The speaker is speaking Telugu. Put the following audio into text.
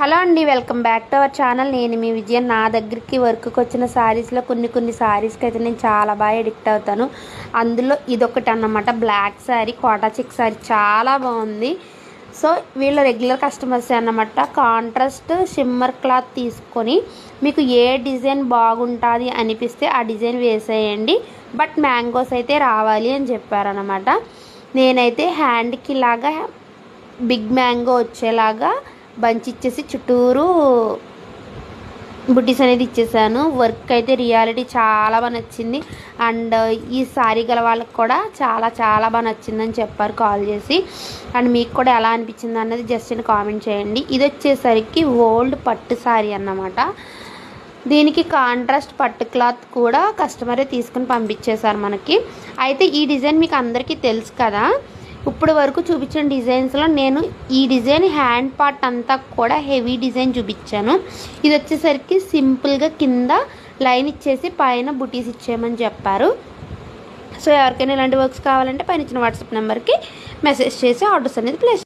హలో అండి welcome back to our channel. నేను మీ విజయం నా దగ్గరికి వర్క్కి వచ్చిన శారీస్లో కొన్ని కొన్ని శారీస్కి అయితే నేను చాలా బాగా ఎడిక్ట్ అవుతాను. అందులో ఇదొకటి అన్నమాట బ్లాక్ శారీ కోటా చిక్ శారీ చాలా బాగుంది. సో వీళ్ళ రెగ్యులర్ కస్టమర్స్ అన్నమాట కాంట్రాస్ట్ షిమ్మర్ క్లాత్ తీసుకొని మీకు ఏ డిజైన్ బాగుంటుంది అనిపిస్తే ఆ డిజైన్ వేసేయండి. బట్ మ్యాంగోస్ అయితే రావాలి అని చెప్పారనమాట నేనైతే హ్యాండ్కి లాగా బిగ్ మ్యాంగో వచ్చేలాగా బంచ్ ఇచ్చేసి చుట్టూరు బుడ్డీస్ అనేది ఇచ్చేసాను. వర్క్ అయితే రియాలిటీ చాలా బాగా నచ్చింది. అండ్ ఈ సారీ గల వాళ్ళకి కూడా చాలా చాలా బాగా నచ్చిందని చెప్పారు కాల్ చేసి. అండ్ మీకు కూడా ఎలా అనిపించింది అన్నది జస్ట్ నేను కామెంట్ చేయండి. ఇది వచ్చేసరికి ఓల్డ్ పట్టు సారీ అన్నమాట. దీనికి కాంట్రాస్ట్ పట్టు క్లాత్ కూడా కస్టమరే తీసుకుని పంపించేశారు మనకి. అయితే ఈ డిజైన్ మీకు అందరికీ తెలుసు కదా. ఇప్పుడు వరకు చూపించిన డిజైన్స్లో నేను ఈ డిజైన్ హ్యాండ్ పార్ట్ అంతా కూడా హెవీ డిజైన్ చూపించాను. ఇది వచ్చేసరికి సింపుల్గా కింద లైన్ ఇచ్చేసి పైన బుటీస్ ఇచ్చేయమని చెప్పారు. సో ఎవరికైనా ఇలాంటి వర్క్స్ కావాలంటే పైన ఇచ్చిన వాట్సాప్ నెంబర్కి మెసేజ్ చేసి ఆర్డర్స్ అనేది ప్లేస్